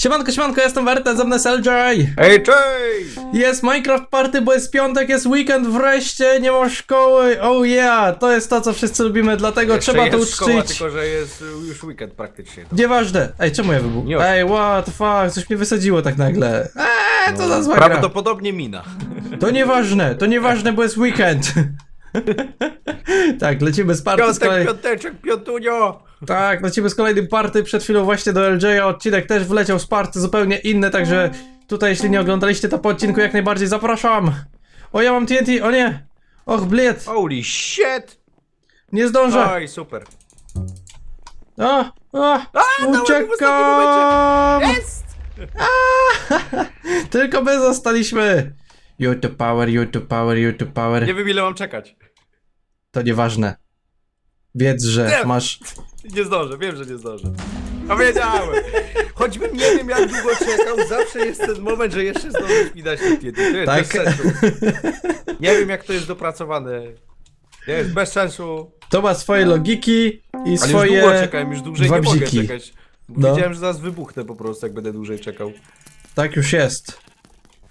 Siemanko, siemanko, jestem Werten, ze mną jest LJ. Ej, cześć! Jest Minecraft Party, bo jest piątek, jest weekend, wreszcie, nie ma szkoły. Oh yeah, to jest to, co wszyscy lubimy, dlatego Jeszcze trzeba to jest szkoła, uczcić. tylko że jest już weekend praktycznie. Nieważne. Ej, czemu ja wybuchłem? Nie. Ej, what the fuck, coś mnie wysadziło tak nagle. Eee, co za zła gra. Prawdopodobnie mina. To nieważne, to nieważne, bo jest weekend. tak, lecimy z party z Piątek, kolei. piąteczek, piątunio! Tak, lecimy z kolejnym party. Przed chwilą właśnie do LJ odcinek też wleciał z party zupełnie inny, także tutaj jeśli nie oglądaliście to po odcinku jak najbardziej zapraszam. O, ja mam TNT, o nie! Och, bliet, Holy shit! nie zdążę. Oj, super. O, o, dałem w ostatnim uciekam! Jest! Tylko my zostaliśmy. YouTube power, YouTube power, YouTube power. Nie wiem ile mam czekać. To nieważne. Wiedz, że Nie. masz... Nie zdążę, wiem, że nie zdążę. A wiedziałem! Choćbym nie wiem jak długo czekał, zawsze jest ten moment, że jeszcze zdążysz mi dać te To jest Tak. bez sensu. Nie wiem jak to jest dopracowane. To jest bez sensu. To ma swoje logiki i Ale już swoje... długo czekałem, już dłużej nie mogę czekać. No. Wiedziałem, że zaraz wybuchnę po prostu, jak będę dłużej czekał. Tak już jest.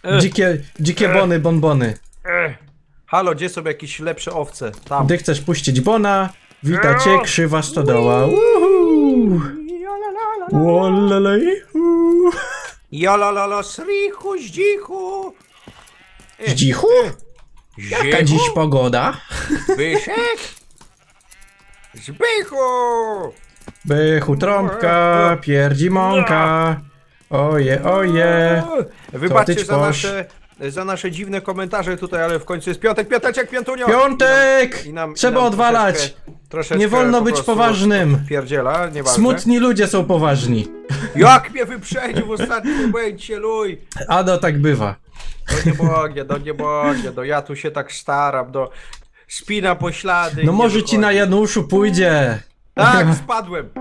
Ech. Dzikie, dzikie Ech. bony, bonbony. Ech. Halo, gdzie są jakieś lepsze owce? Tam. Gdy chcesz puścić bona, wita cię Eo. krzywa stodoła. Uhu. Wolelej. uhu. Jalalala, srichu, zdzichu. Zdzichu? Jaka dziś pogoda? Byszek? Zbychu! Bychu trąbka, pierdzi mąka. Oje, oje. Wybaczcie za nasze, za nasze dziwne komentarze tutaj, ale w końcu jest piątek, piąteczek, piątunio! Piątek! I nam- i Trzeba nam odwalać! troszeczkę- troszeczkę Nie wolno po być prostu poważnym. Pierdziela, nieważne. Smutni ludzie są poważni. Jak mnie wyprzedził w ostatnim momencie, luj! A no tak bywa. No nie mogę, no nie mogę, no ja tu się tak staram, no. Spina po ślady. No może ci na. Januszu pójdzie. Tak, spadłem.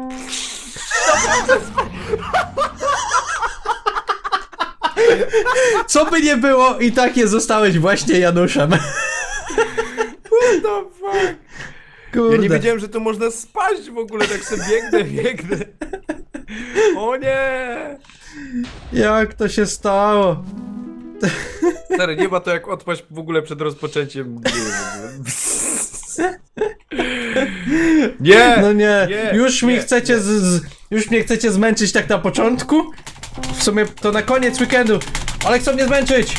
Co by nie było, i tak nie zostałeś właśnie Januszem. What the fuck? Kurde. Ja nie wiedziałem, że to można spaść w ogóle, tak sobie biegnę, biegnę. O nie! Jak to się stało? Stary, nie ma to jak odpaść w ogóle przed rozpoczęciem gry. Nie! No nie, nie, już mi nie, chcecie nie. z, już mnie chcecie zmęczyć tak na początku? W sumie to na koniec weekendu, ale chcą mnie zmęczyć!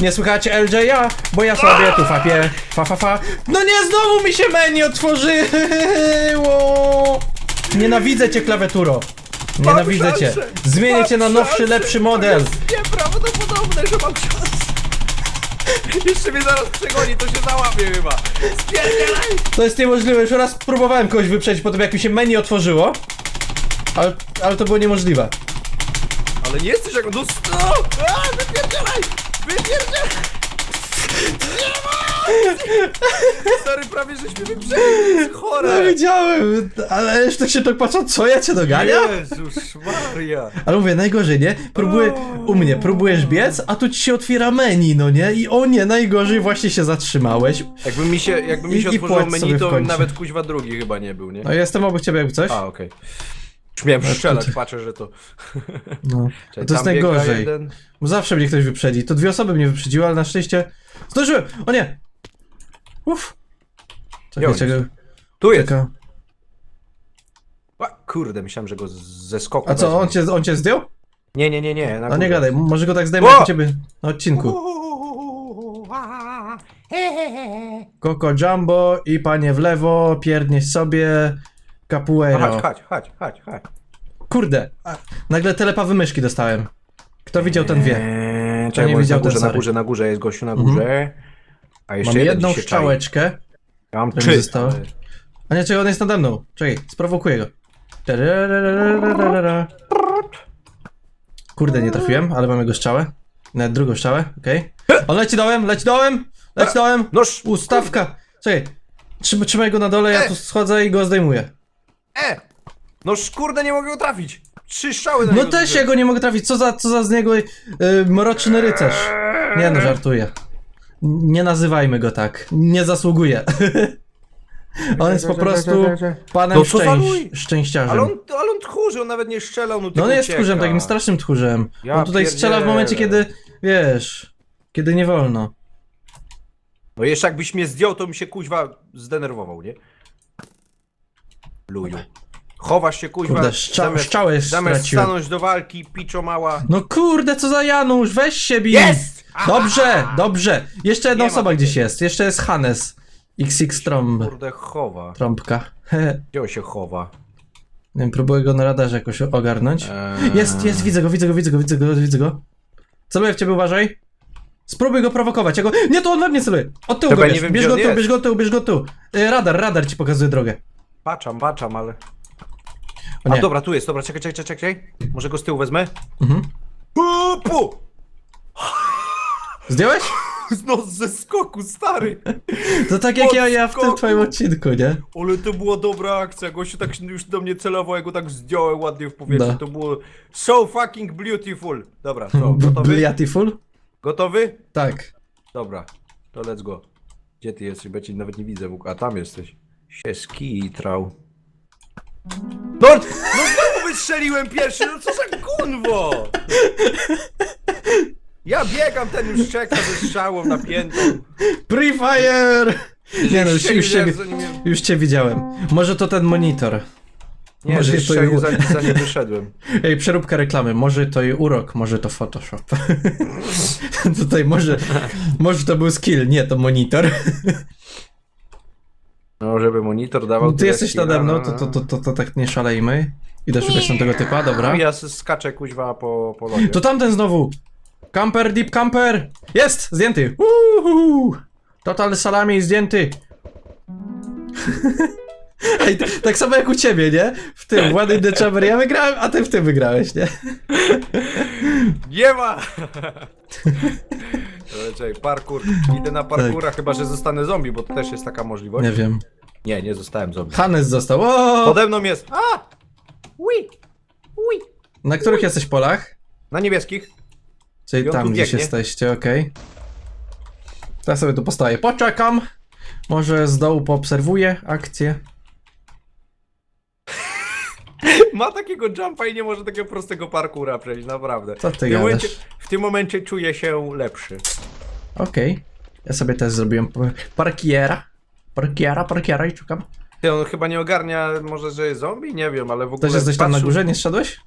Nie słychać LJ-a, bo ja sobie tu fapię, fa fa fa. No nie, znowu mi się menu otworzyło! Nienawidzę cię klawiaturo. Nienawidzę cię. Zmienię cię na nowszy, lepszy model. Nieprawdopodobne, że mam szansę. Jeszcze mnie zaraz przegoni, to się załapie chyba. Spierdzielaj! To jest niemożliwe, już raz próbowałem kogoś wyprzedzić po tym jak mi się menu otworzyło. Ale, ale to było niemożliwe. Ale nie jesteś jak... No! A, wypierdzielaj! Wypierdzielaj! Stary, prawie żeśmy wyprzedzili, No chore! widziałem, ale jeszcze się tak patrzą, co ja cię dogania? Jezus Maria! Ale mówię, najgorzej, nie? Próbuję, u mnie, próbujesz biec, a tu ci się otwiera menu, no nie? I o nie, najgorzej, właśnie się zatrzymałeś. Jakby mi się, jakby mi I- się i otworzyło płacz sobie menu, w to bym końcu. nawet kuźwa drugi chyba nie był, nie? No jestem obok ciebie jakby coś. A, okej. Już miałem strzelać, patrzę, że to... No. To jest najgorzej. Bo zawsze mnie ktoś wyprzedzi. To dwie osoby mnie wyprzedziły, ale na szczęście zdążyłem. O nie! Uff. Czekaj, Gdzie on czekaj. Tu jest! czekaj. A, kurde, myślałem, że go z- ze skoku A co, on cię, on cię zdjął? Nie, nie, nie, nie. na No nie gadaj, może go tak zdejmę O! jak u ciebie na odcinku. Coco Jumbo i panie w lewo, pierdnieś sobie. Chodź, chodź, chodź, chodź, chodź. Kurde, nagle telepawy myszki dostałem. Kto widział, ten wie. Eee, nie bo jest widział, na ten górze, na sorry. górze, na górze, jest gościu na Mhm. górze. A jeszcze Mam jeden jedną się czai. strzałeczkę. Ja mam. A nie, czekaj, on jest nade mną. Czekaj, sprowokuję go. Tarararararara. Kurde, nie trafiłem, ale mam jego strzałę. Nawet drugą strzałę, okej. On leci dołem, leci dołem, leci dołem. Noż! Ustawka! Czekaj, trzymaj, trzymaj go na dole, ja E! tu schodzę i go zdejmuję. E! Noż kurde, nie mogę go trafić! Trzy strzały na No niego też ja go nie mogę trafić, co za, co za z niego y, mroczny rycerz. Nie no, żartuję. Nie nazywajmy go tak, nie zasługuje. On jest po prostu panem No co za szczęś... szczęściarzem. Ale on, ale on tchórzy, on nawet nie strzelał, no No on jest tchórzem, takim strasznym tchórzem. Ja on tutaj strzela w momencie, pierdzielę. kiedy, wiesz, kiedy nie wolno. No jeszcze jakbyś mnie zdjął, to mi się kuźwa zdenerwował, nie? Luju. Chowasz się kuźwa, Kurde, szcza- szczałę zamiast straciłem. stanąć do walki, piczo mała. No kurde, co za Janusz, weź się bij! Jest! Dobrze, dobrze. Jeszcze jedna Nie ma osoba takiej. gdzieś jest. Jeszcze jest Hannes. XX Tromb. Kurde, chowa. Trąbka. Gdzie on się chowa? Nie wiem, próbuję go na radarze jakoś ogarnąć. Eee, Jest, jest, widzę go, widzę go, widzę go, widzę go, widzę go. Celuję w ciebie, uważaj. Spróbuj go prowokować. Ja go... Nie, to on we mnie celuje. Od tyłu Chyba go nie bierz. wiem, bierz gdzie go on tu, jest. bierz go tu, bierz go tu. Y, Radar, radar ci pokazuje drogę. Patrzam, patrzam, ale... O A nie. dobra, tu jest, dobra, czekaj, czekaj, czekaj, czekaj. Może go z tyłu wezmę? Mhm. Pu, pu! Zdjąłeś? No ze skoku, stary! To tak jak ja, ja w tym twoim odcinku, nie? Ale to była dobra akcja, gościu tak już do mnie celował, ja go tak zdjąłem ładnie w powietrze, No. to było so fucking beautiful. Dobra, co, gotowy? Beautiful? Gotowy? Tak. Dobra, to let's go. Gdzie ty jesteś? Bo ja cię nawet nie widzę, a tam jesteś. Się skitrał. No, no znowu wystrzeliłem pierwszy, no co za gunwo! Ja biegam, ten już czeka ze strzałą napiętą. Pre-fire! Nie no, już, już, cię, zanim ja- już cię widziałem. Może to ten monitor. Nie, Może że to strzelił i- zanim, zanim wyszedłem. Ej, przeróbka reklamy. Może to i urok, może to Photoshop. Tutaj może, może to był skill, nie, to monitor. No, żeby monitor dawał Ty tyle jesteś nade mną, no, to, no. to, to, to, to tak nie szalejmy. Idę szukać tamtego typa, dobra. Ja s- skaczę kuźwa po, po lodzie. To tamten znowu! Camper, deep camper! Jest! Zdjęty! Uhu! Total salami zdjęty! Ej, t- tak samo jak u ciebie, nie? W tym, One in the Chamber ja wygrałem, a ty w tym wygrałeś, nie? Nie ma! Czekaj, parkour. Idę na parkoura, chyba że zostanę zombie, bo to też jest taka możliwość. Tak. Nie wiem. Nie, nie zostałem zombie. Hannes został. O! Pode mną jest. A! Ui! Ui! Na których jesteś polach? Na niebieskich. Czyli on tam tu gdzieś biegnie. jesteście, okej. Ja sobie tu postaję. Poczekam. Może z dołu poobserwuję akcję. Ma takiego jumpa i nie może takiego prostego parkoura przejść, naprawdę. Co ty w, tym gadasz? momencie, w tym momencie czuję się lepszy. Okej. Ja sobie też zrobiłem p- parkiera. Parkiera, parkiera i szukam. Ty, on chyba nie ogarnia, może, że jest zombie? Nie wiem, ale w ogóle. Też jesteś tam na patrzył- górze, nie zszedłeś?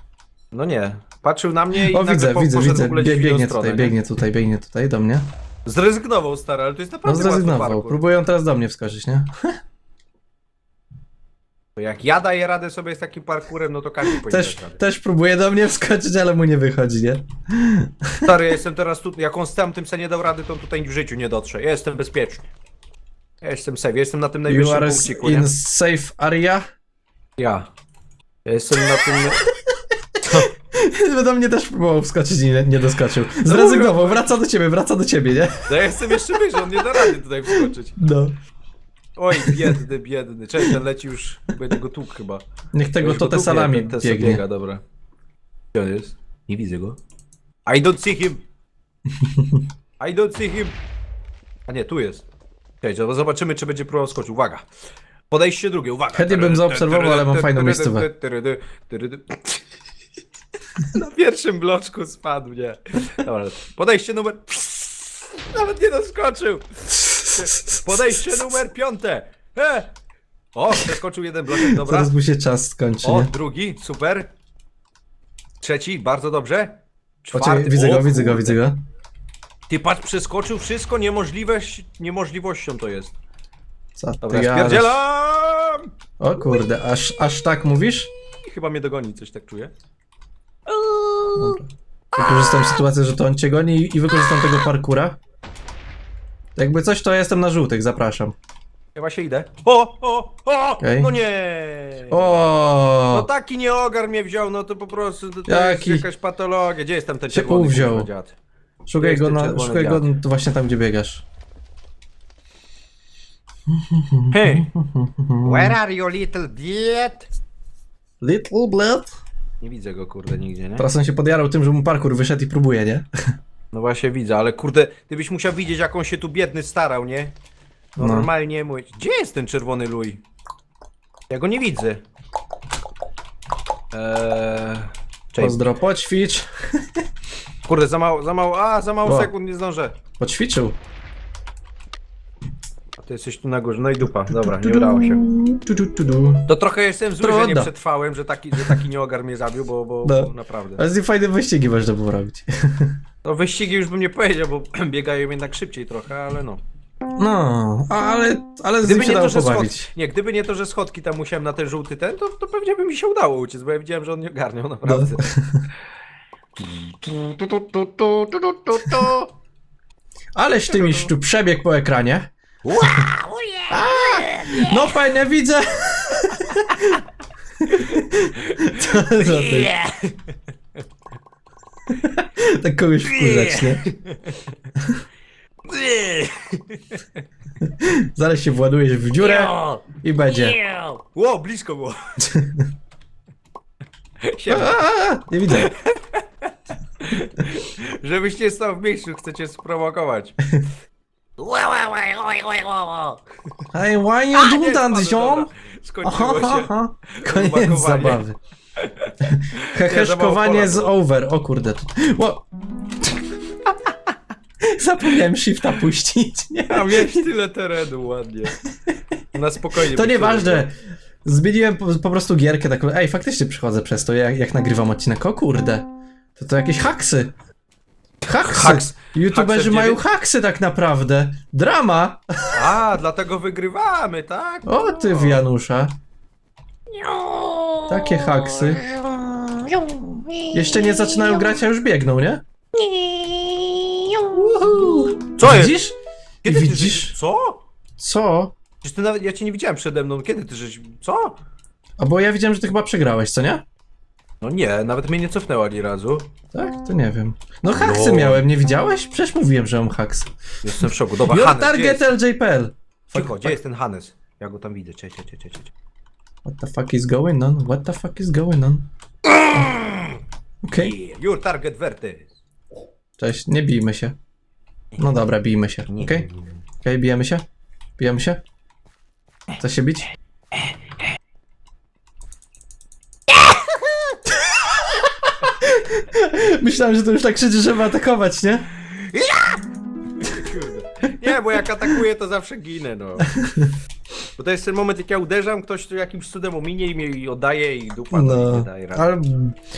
No nie. Patrzył na mnie i O, nagle widzę, po, widzę, poszedł widzę. ogóle Bie, w inną biegnie stronę, tutaj, nie? biegnie tutaj, biegnie tutaj do mnie. Zrezygnował, stary, ale to jest No naprawdę łatwy zrezygnował. parkour. Próbują teraz do mnie wskoczyć, nie? To Jak ja daję radę sobie z takim parkurem, no to każdy powinien Też, dać radę. też próbuje do mnie wskoczyć, ale mu nie wychodzi, nie? Stary, ja jestem teraz tu, jak on z tamtym se nie dał rady, to on tutaj w życiu nie dotrze. Ja jestem bezpieczny. Ja jestem safe, ja jestem na tym You najwyższym are punkciku, nie? in safe area. Ja. Ja jestem na tym... Do mnie też próbował wskoczyć i nie, nie doskoczył. No Zrezygnował, wraca do ciebie, wraca do ciebie, nie? No ja jestem jeszcze wyżej, on nie da rady tutaj wskoczyć. No. Oj, biedny, biedny. Cześć, ten leci już, będzie go tłuk chyba. Niech tego Już to go te tłuknie, salami ten- biegnie. biega, dobra. Gdzie on jest? Nie widzę go. I don't see him. I don't see him. A nie, tu jest. Cześć, zobaczymy, czy będzie próbował skoczyć. Uwaga. Podejście drugie, uwaga. Chętnie bym zaobserwował, ale mam fajną miejscówę. Na pierwszym bloczku spadł, nie. Dobra, podejście numer... Nawet nie doskoczył. Podejście numer piąte. E! O, przeskoczył jeden bloczek, dobra. Zaraz mu się czas skończy, O, nie? drugi, super. Trzeci, bardzo dobrze. Poczekaj, widzę o go, widzę go, widzę go. Ty patrz, przeskoczył wszystko, niemożliwość, niemożliwością to jest. Co ty Dobra, gadasz? spierdzielam! O kurde, aż, aż tak mówisz? I chyba mnie dogoni, coś tak czuję. Wykorzystam sytuację, że to on cię goni i- i wykorzystam tego parkura. Jakby coś, to jestem na żółtych, zapraszam. Ja właśnie idę. O, o, o! Okej. No nie! No O, taki nieogar mnie wziął, no to po prostu to, to Jaki? jest jakaś patologia. Gdzie jest tam ten Się czerwony uwziął. kurwa, dziad? Szukaj go, na, czerwony szukaj go to właśnie tam, gdzie biegasz. Hey! Where are you little diet? Little blood. Nie widzę go kurde nigdzie, nie? Teraz on się podjarał tym, że mu parkour wyszedł i próbuje, nie? No właśnie widzę, ale kurde, ty byś musiał widzieć jak on się tu biedny starał, nie? No. Normalnie mój. Gdzie jest ten czerwony luj? Ja go nie widzę. Eee... Cześć. Pozdro, poćwicz. Kurde, za mało, za mało, a za mało O. sekund, nie zdążę. Poćwiczył. A ty jesteś tu na górze, no i dupa. Dobra, nie udało się. Tu, tu, tu, tu. To trochę jestem zły, że nie Trudno. przetrwałem, że taki, że taki nieogar mnie zabił, bo, bo, No. bo naprawdę. Ale z nim fajne wyścigi można było robić. No wyścigi już bym nie powiedział, bo biegają jednak szybciej trochę, ale no. No, ale, ale gdyby nie, to, że nie, gdyby nie to, że schodki tam musiałem na ten żółty ten, to, to pewnie by mi się udało uciec, bo ja widziałem, że on nie ogarniał no. naprawdę. Tu, tu, tu, tu, tu, ty miś tu przebiegł po ekranie. Wow, A, no fajne widzę. Co za ty? Tak kogoś wkurzać, nie? Zaraz się władujesz w dziurę i będzie. Ło, blisko było. Siema. A, nie widzę. Żebyś nie stał w miejscu, chcecie sprowokować. Hey, why you do nie, that, ziom? dobra. Skończyło aha, się. aha. Koniec zabawy. Heheszkowanie Nie, z over. O kurde. Ło. Zapomniałem shifta puścić. Nie. A miałeś tyle terenu ładnie. Na spokojnie. To nieważne. Zmieniłem po, po prostu gierkę taką. Ej, faktycznie przychodzę przez to, jak, jak nagrywam odcinek. O kurde. To to jakieś haksy. Haksy. Haks. YouTuberzy mają haksy tak naprawdę. Drama. A, dlatego wygrywamy, tak? O ty Janusza. Takie haksy. Jeszcze nie zaczynają grać, a już biegną, nie? Uhu. Co jest? Widzisz? Kiedy ty Widzisz? żeś... Co? Co? Przecież ty nawet, ja cię nie widziałem przede mną. Kiedy ty żeś... Co? A bo ja widziałem, że ty chyba przegrałeś, co nie? No nie, nawet mnie nie cofnęła ani razu. Tak? To nie wiem. No haksy No. miałem, nie widziałeś? Przecież mówiłem, że mam haks. Jestem w szoku. Dobra, Your Hannes, gdzie target jest? LJ.pl Cicho, gdzie jest ten Hannes? Ja go tam widzę, cześć, cześć, cześć, cześć. What the fuck is going on? What the fuck is going on? Okej, Your target Vertys. cześć, nie bijmy się. No dobra, bijmy się, okej? Okej, bijemy się? Bijemy się? Chce się bić? Myślałem, że to już tak krzyczy, żeby atakować, nie? Nie, bo jak atakuję, to zawsze ginę, no. Bo to jest ten moment, jak ja uderzam, ktoś tu jakimś cudem ominie i mi oddaje i dupa no. No, nie daje rady. ale...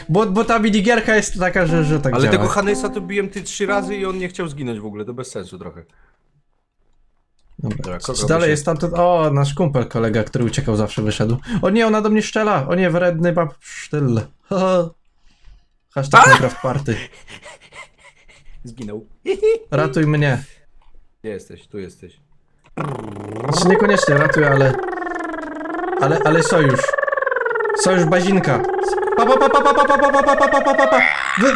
Bo, bo ta minigierka jest taka, że, że tak Ale działa. tego Hannesa to biłem ty trzy razy i on nie chciał zginąć w ogóle, to bez sensu trochę. Dobra. Dobra, kogo dalej się- jest tamten... O, nasz kumpel, kolega, który uciekał, zawsze wyszedł. O nie, ona do mnie szczela! O nie, wredny bab sztyl. Hashtag Minecraft Party. Zginął. Ratuj mnie. Gdzie jesteś? Tu jesteś. Znaczy niekoniecznie ratuj, ale... Ale, ale sojusz. Sojusz Bazinka. Pa, pa, pa, pa, pa, pa, pa, pa, pa, pa, pa, pa, pa, pa. Wy,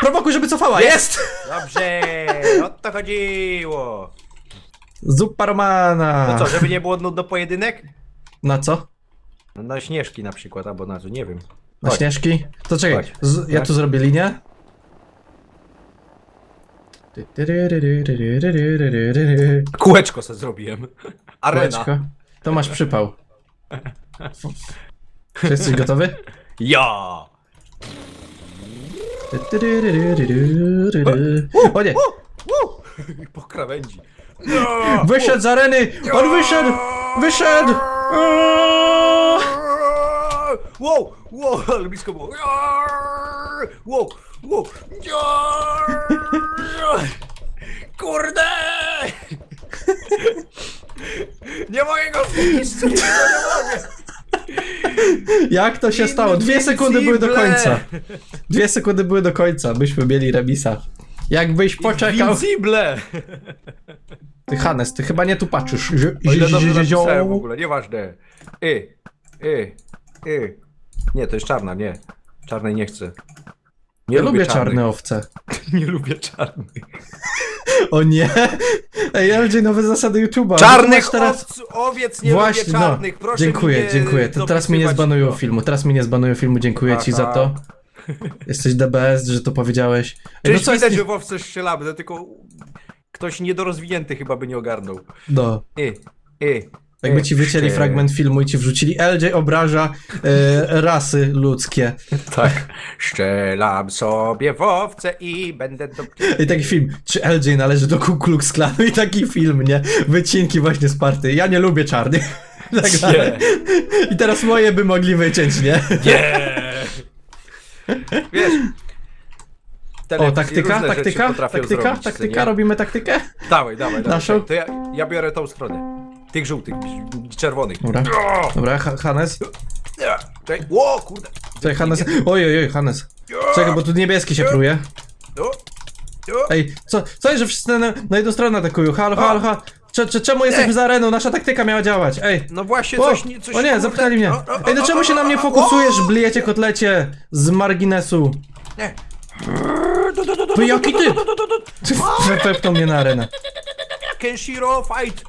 prowokuj, żeby cofała. Jest! Dobrze, o to chodziło. Zupa Romana. No co, żeby nie było nudno pojedynek? Na co? No na śnieżki na przykład, albo na co, nie wiem. Na Chodź. śnieżki? To czekaj, Chodź. z, ja tu zrobię linię. Kółeczko sobie zrobiłem. Arena. Kółeczko. To masz przypał. Czy jesteś gotowy? Ja! O nie! Po krawędzi. No! Wyszedł z areny! On wyszedł! Wyszedł! Wow, wow, ale blisko było. Wow, wow. Kurde! Nie mogę go zniszczyć, nie mogę. Jak to się stało? Dwie sekundy były do końca. Dwie sekundy były do końca, byśmy mieli remisa. Jakbyś poczekał. Invincible! Ty Hannes, ty chyba nie tu patrzysz. Że- O ile że- dobrze napisałem w ogóle, nieważne. Y, y, y. Nie, to jest czarna, nie. Czarnej nie chcę. Nie Ja lubię czarnych. czarne owce. Nie lubię czarnych. O nie! Ej, LJ, nowe zasady YouTube'a. Czarnych teraz... owc, owiec nie Właśnie, lubię czarnych, no. proszę Dziękuję, nie dziękuję. To teraz mnie nie dopisywać zbanują tego. filmu. Teraz mnie nie zbanują filmu. Dziękuję ci za Aha. to. Jesteś best, że to powiedziałeś. Ej, no Przecież co jest... widać, nie- że w owce strzelamy, to tylko ktoś niedorozwinięty chyba by nie ogarnął. No. I, i, Jakby ci wycięli fragment filmu i ci wrzucili LJ obraża e, rasy ludzkie. Tak. Szczelam sobie w owce i będę do... I taki film, czy LJ należy do Ku Klux Klanu i taki film, nie? Wycinki właśnie z party. Ja nie lubię czarnych. Tak dalej. I teraz moje by mogli wyciąć, nie? Nie! Wiesz... O, taktyka, taktyka, taktyka, zrobić, taktyka, robimy taktykę? Dawaj, dawaj, dawaj. Naszą? To ja, ja biorę tą stronę. Tych żółtych, czerwonych. Dobra, dobra, Ha- Hannes. Czekaj. Ło, kurde. Czekaj, Hannes. Oj, oj, oj, Hannes. Czekaj, bo tu niebieski się pruje. O, o. Ej, co, co jest, że wszyscy na, na jedną stronę atakują? Halo, halo, halo. Cze, cze, czemu jesteśmy za areną? Nasza taktyka miała działać. Ej. No właśnie, O, coś, nie- coś o nie, kurde- zapytali mnie. O, o, o, Ej, no o, czemu się na mnie o, fokusujesz, o, blijecie kotlecie z marginesu? Nie. To jaki ty? Ty Wepchnął mnie na arenę. Kenshiro, fight!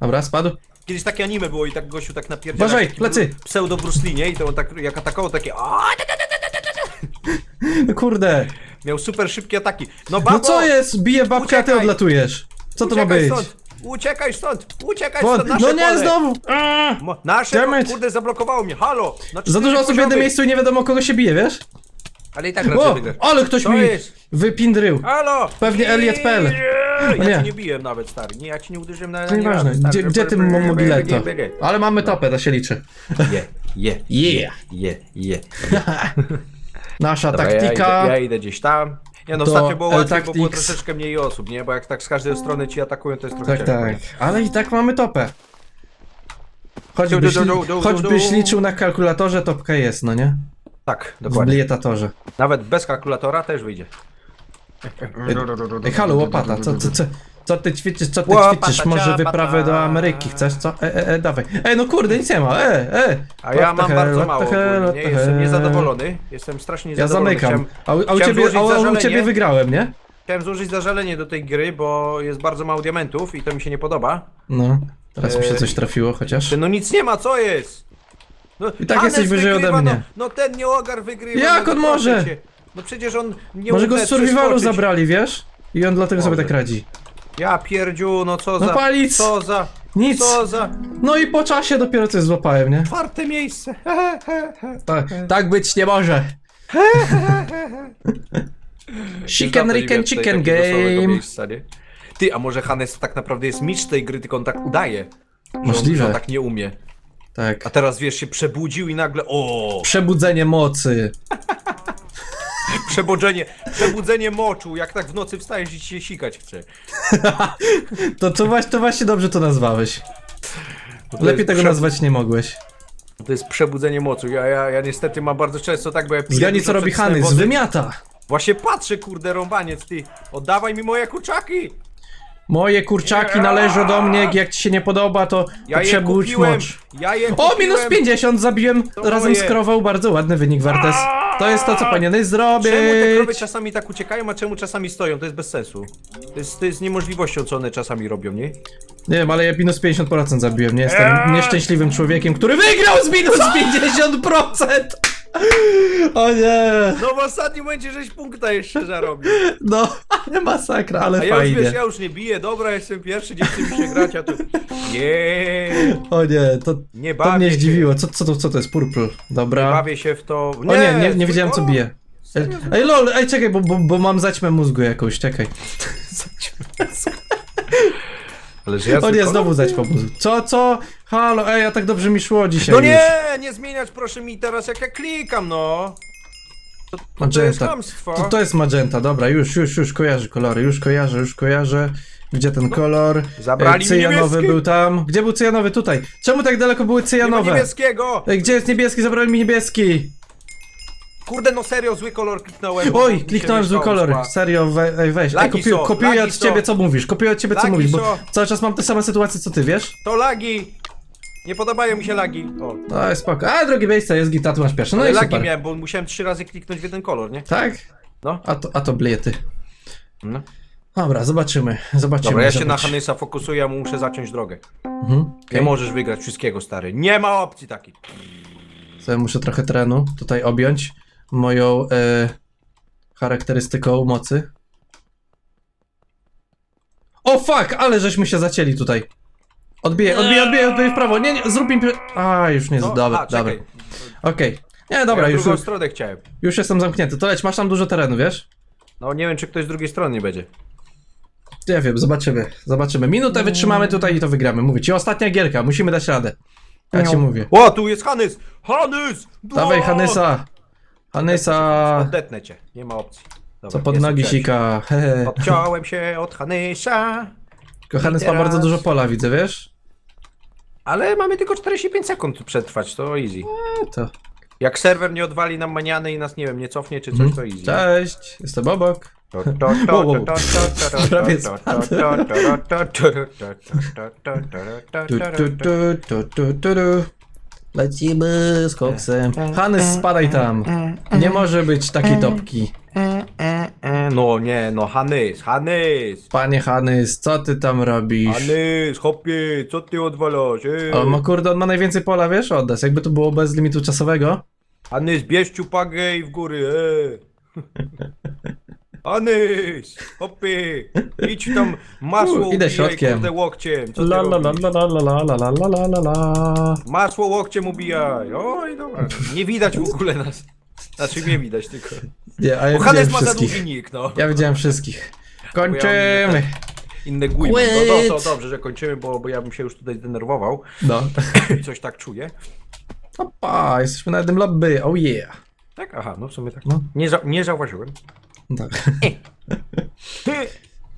Dobra, spadł. Kiedyś takie anime było i tak gościu tak napierdzielał. Uważaj, taki plecy. Pseudo Bruce Lee, nie? I to on tak jak atakował takie... No kurde. Miał super szybkie ataki. No babo! No co jest? Bije babkę, a ty Uciekaj. odlatujesz. Co to ma uciekaj być? Stąd, uciekaj stąd! Uciekaj stąd! Nasze no nie, pole. znowu! Aaa! Mo- Nasze, Damn po- it. kurde, zablokowało mnie. Halo! Na Za dużo osób w jednym poziomy. miejscu i nie wiadomo kogo się bije, wiesz? Ale i tak raczej O, ale ktoś To mi jest. wypindrył. Halo! Pewnie Elliot.pl. Ja nie. cię nie biłem nawet, stary. Nie, ja ci nie uderzyłem na... To nie nieważne. stary. Gdzie, gdzie ty mobiletto? Ale mamy topę, to się liczy. Je, je, Yeah. je, je. Nasza Dobra, ja, taktyka. idę, ja idę gdzieś tam. Nie no, To ostatnio było łatwiej, bo było L-Tactics. troszeczkę mniej osób, nie? Bo jak tak z każdej strony ci atakują, to jest trochę Tak, ciężko, tak. nie? Ale i tak mamy topę. Choćbyś, Du, du, du, du, du, choćbyś liczył na kalkulatorze, topka jest, no nie? Tak, W dokładnie. blietatorze. Nawet bez kalkulatora też wyjdzie. Ej, halo, łopata, co, co, co, co ty ćwiczysz, co ty Łopata, ćwiczysz? Może ciapata. wyprawę do Ameryki chcesz, co? E, e, e, dawaj. Ej, no kurde, nic nie ma, e, e. A ja What the mam hell, bardzo what mało the hell, ogólnie, what nie? the Jestem hell. niezadowolony. Jestem strasznie Ja niezadowolony. zamykam. A, u- a, u chciałem ciebie, złożyć a, u- u zażalenie. ciebie wygrałem, nie? Chciałem złożyć zażalenie do tej gry, bo jest bardzo mało diamentów i to mi się nie podoba. No, teraz mi się Ej. coś trafiło chociaż. Ty, No nic nie ma, co jest? No, I tak jesteś wyżej ode wygrywa, mnie. No, no ten nieogar wygrywa. Jak no, on proszę może? cię. No przecież on nie Może go z survivalu przeskoczyć. zabrali, wiesz? I on dlatego sobie Może. tak radzi. Ja pierdziu, no co No za... palic! Co za... Nic! Co za... No i po czasie dopiero coś złapałem, nie? Czwarte miejsce. Tak, tak być nie może. Chicken Dawno nie Ricken tutaj Chicken takiego Game. Miejsca, nie? Ty, a może Hannes tak naprawdę jest mistrz tej gry, tylko on tak udaje. Że On, Możliwe. że on tak nie umie. Tak. A teraz wiesz, się przebudził i nagle. O! Przebudzenie mocy. Przebudzenie, przebudzenie moczu, jak tak w nocy wstajesz i ci się sikać chce. To, to, właśnie, to właśnie dobrze to nazwałeś. To Lepiej jest tego prze- nazwać nie mogłeś. To jest przebudzenie moczu. Ja, ja, ja niestety mam bardzo często tak, bo ja piję Zgadnij dużo co robi Hanys, wody. wymiata. Właśnie patrzę, kurde, rąbaniec, ty. Oddawaj mi moje kurczaki! Moje kurczaki należą do mnie, jak ci się nie podoba, to, Ja to je przebudź kupiłem! mocz. Ja je O, kupiłem. minus 50 zabiłem razem z moje. krową, bardzo ładny wynik, Wartes. To jest to, co powinieneś zrobić. Czemu te krowy czasami tak uciekają, a czemu czasami stoją? To jest bez sensu. To jest, to jest niemożliwością, co one czasami robią, nie? Nie wiem, ale ja minus 50% zabiłem. Nie jestem nieszczęśliwym człowiekiem, który wygrał z minus 50%! O nie! No w ostatnim momencie żeś punkta jeszcze zarobił. No, ale masakra, ale A ja już fajnie. wiesz, ja już nie biję, dobra, jestem pierwszy, nie chce mi się grać, a tu... Nie, O nie, to, nie to bawię mnie się. zdziwiło. Co, co, to, co to jest? Purple. Dobra. Bawię się w to... O nie, nie, nie wiedziałem co bije. Ej, ej lol, ej czekaj, bo, bo, bo mam zaćmę mózgu jakąś, czekaj. Ale że ja O nie, znowu zaćmę mózgu. Co, co? Halo, ej, a tak dobrze mi szło dzisiaj No już. nie, nie zmieniać proszę mi teraz jak ja klikam, no. To, to, to jest Magenta. chamstwo. To, to jest magenta, dobra, już, już, już kojarzę kolory, już kojarzę, już kojarzę. Gdzie ten kolor? No, zabrali mi cyjanowy niebieski. był tam. Gdzie był cyjanowy? Tutaj. Czemu tak daleko były Nie ma cyjanowe? niebieskiego! Ej, gdzie jest niebieski? Zabrali mi niebieski. Kurde, no serio, zły kolor kliknąłem. bo mi Oj, się kliknąłem zły kolor. Serio, we, ej, weź. Ej, Lagi kopiuję, są, kopiuję lagi od są. ciebie co mówisz, kopiuję od ciebie co Lagi mówisz, bo są. cały czas mam te same sytuacje co ty, wiesz? To lagi! Nie podobają mi się lagi. O. No jest spoko. A, drogie miejsce, jest gita, tu masz pierwsze. No Ale i lagi super. miałem, bo musiałem trzy razy kliknąć w jeden kolor, nie? Tak? No. A to, a to bliety. no. Dobra, zobaczymy, zobaczymy. Dobra, ja się na zobacz. Hanesa fokusuję, a mu muszę zaciąć drogę. Mhm. Nie okej. możesz wygrać wszystkiego, stary. Nie ma opcji takiej. Sobie muszę trochę terenu tutaj objąć moją e, charakterystyką mocy. O fuck, ale żeśmy się zacięli tutaj. Odbiję, odbiję, odbiję, odbiję w prawo. Nie, nie, zrób pie- A, już nie, No, dobra, a, dobra. czekaj. Okej. Nie, dobra, ja już, drugą stronę chciałem. już jestem zamknięty. To leć, masz tam dużo terenu, wiesz? No nie wiem, czy ktoś z drugiej strony nie będzie. Nie wiem, zobaczymy. Zobaczymy. Minutę wytrzymamy tutaj i to wygramy. Mówię ci, ostatnia gierka, musimy dać radę. Ja ci mówię. O, tu jest Hanys! Hanys! Dawaj Hanysa! Hanysa! Odetnę cię, nie ma opcji. Dobra, Co pod nogi sika. Hehe. Odciąłem się od Hanysa. Tylko Hanys ma teraz- bardzo dużo pola, widzę, wiesz? Ale mamy tylko 45 sekund przetrwać, to easy. No to. Jak serwer nie odwali nam maniany i nas, nie wiem, nie cofnie czy coś, to easy. Cześć, jestem obok. Prawie Tu, tu, tu, tu, tu, tu, tu. Lecimy z koksem. Hanys, spadaj tam. Nie może być takiej topki. No nie, no Hanys, Hanys! Panie Hanys, co ty tam robisz? Hanys, hopie, co ty odwalasz? Ej. O, ma kurde, on ma najwięcej pola, wiesz, od nas. Jakby to było bez limitu czasowego. Hanys, bierz ciupagę i w góry, ej. Hanys, hopie, idź tam masło U, idę ubijaj, środkiem. kurde, łokciem, co ty La la la robisz? la la la la la la la la la. Masło łokciem ubijaj, oj dobra, nie widać w ogóle nas. Znaczy mnie widać tylko. Nie, a ja Bo widziałem ma za wszystkich. nick, no. Ja widziałem wszystkich. Kończymy. Inne gujmy. No, no to Quit. dobrze, że kończymy, bo, bo ja bym się już tutaj zdenerwował. No. Coś tak czuję. Opa, jesteśmy na jednym lobby. Oh yeah. Tak? Aha, no w sumie tak. No. Nie, za, nie zauważyłem. Tak.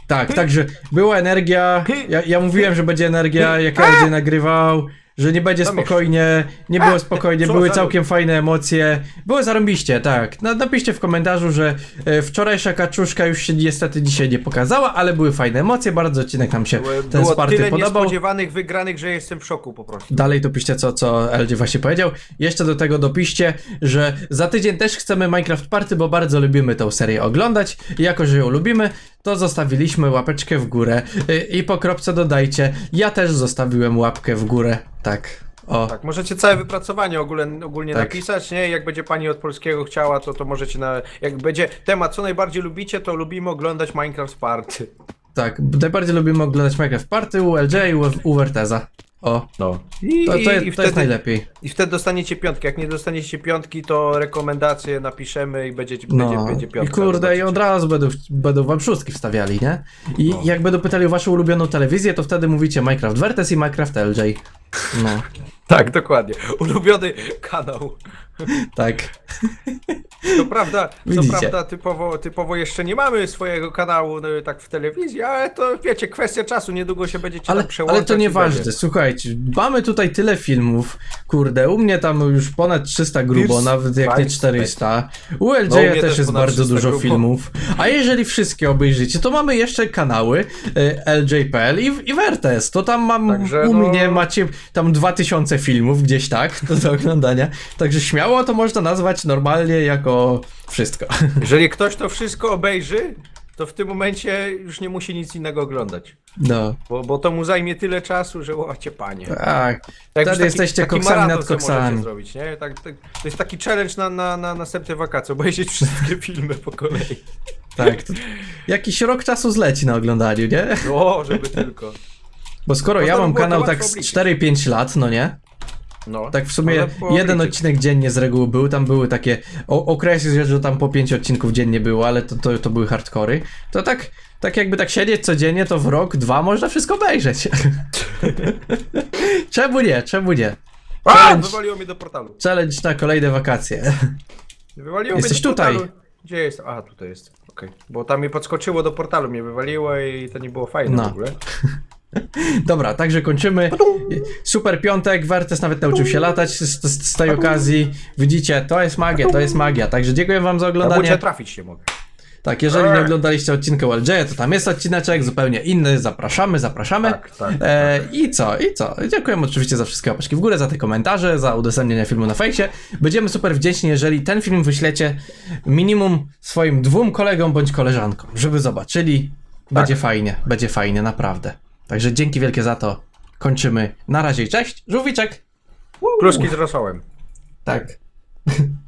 Tak, także była energia. Ja, ja mówiłem, że będzie energia, jak ja będzie nagrywał, że nie będzie Tam spokojnie, nie było spokojnie, były całkiem fajne emocje. Było zarąbiście, tak. Na, napiszcie w komentarzu, że e, wczorajsza kaczuszka już się niestety dzisiaj nie pokazała, ale były fajne emocje, bardzo odcinek nam się ten było Sparty tyle podobał. niespodziewanych wygranych, że jestem w szoku po prostu. Dalej to piszcie, co, co LG właśnie powiedział. Jeszcze do tego dopiszcie, że za tydzień też chcemy Minecraft Party, bo bardzo lubimy tą serię oglądać. I jako, że ją lubimy, to zostawiliśmy łapeczkę w górę. Y, I po kropce dodajcie, ja też zostawiłem łapkę w górę. Tak. O. Tak, możecie całe wypracowanie ogólnie, ogólnie Tak. napisać, nie? Jak będzie pani od polskiego chciała, to, to możecie na... Jak będzie temat, co najbardziej lubicie, to lubimy oglądać Minecraft Party. Tak. Najbardziej lubimy oglądać Minecraft Party u LG i u, u Werteza. O. No. I, To, to, i, jest, i to wtedy, jest najlepiej. I wtedy dostaniecie piątki. Jak nie dostaniecie piątki, to rekomendacje napiszemy i będziecie, No. będzie, będzie I piątka. kurde, i zobaczycie. od razu będą, będą wam szóstki wstawiali, nie? I No. jak będą pytali o waszą ulubioną telewizję, to wtedy mówicie Minecraft Vertes i Minecraft LJ. No. Tak, dokładnie. Ulubiony kanał. Tak. To prawda, co Widzicie. prawda typowo, typowo jeszcze nie mamy swojego kanału no, tak w telewizji, ale to wiecie, kwestia czasu, niedługo się będziecie Ale, tam przełączać. ale to i nieważne, będzie. słuchajcie, mamy tutaj tyle filmów, kurde, u mnie tam już ponad 300 grubo, Piers- nawet jak nie Piers- 400, u LJ No, u mnie też też jest ponad bardzo 300 dużo grubo. filmów, a jeżeli wszystkie obejrzycie, to mamy jeszcze kanały e, LJ.pl i, i Vertes, to tam mam, Także u no- mnie macie tam 2000 filmów gdzieś tak, do, do oglądania, także śmiało to można nazwać normalnie jako wszystko. Jeżeli ktoś to wszystko obejrzy, to w tym momencie już nie musi nic innego oglądać. No, Bo, bo to mu zajmie tyle czasu, że łacie panie. tak, Tak, wtedy jesteście taki koksami maraton nad koksami. Zrobić, nie? Tak, tak, to jest taki challenge na, na, na następne wakacje, obejrzeć wszystkie filmy po kolei. Tak, jakiś rok czasu zleci na oglądaniu, nie? O, żeby tylko. Bo skoro Można ja by mam było to kanał łatwo tak z obliczyć. 4-5 lat, no nie? No. Tak w sumie Można było jeden obliczyć. odcinek dziennie z reguły był, tam były takie o, okresy, że tam po 5 odcinków dziennie było, ale to, to, to były hardkory. To tak, tak jakby tak siedzieć codziennie, to w rok, dwa można wszystko obejrzeć. czemu nie, czemu nie? A, Challenge. wywaliło mnie do portalu. Challenge na kolejne wakacje. Wywaliło Jesteś mnie do tutaj. portalu. Gdzie jest? A, tutaj jest. Okej. Bo tam mi podskoczyło do portalu, mnie wywaliło i to nie było fajne No. w ogóle. Dobra, także kończymy. Super piątek, Wertes nawet nauczył się latać z, z, z tej okazji. Widzicie, to jest magia, to jest magia. Także dziękuję wam za oglądanie. bucie trafić się mogę. Tak, jeżeli nie oglądaliście odcinka LJ, to tam jest odcineczek zupełnie inny. Zapraszamy, zapraszamy. Tak, tak, E, I co, i co? Dziękuję oczywiście za wszystkie łapeczki w górę, za te komentarze, za udostępnienie filmu na fejsie. Będziemy super wdzięczni, jeżeli ten film wyślecie minimum swoim dwóm kolegom bądź koleżankom, żeby zobaczyli. Będzie fajnie, będzie fajnie, naprawdę. Także dzięki wielkie za to. Kończymy. Na razie, cześć, żółwiczek. Kluski z rosołem. Tak.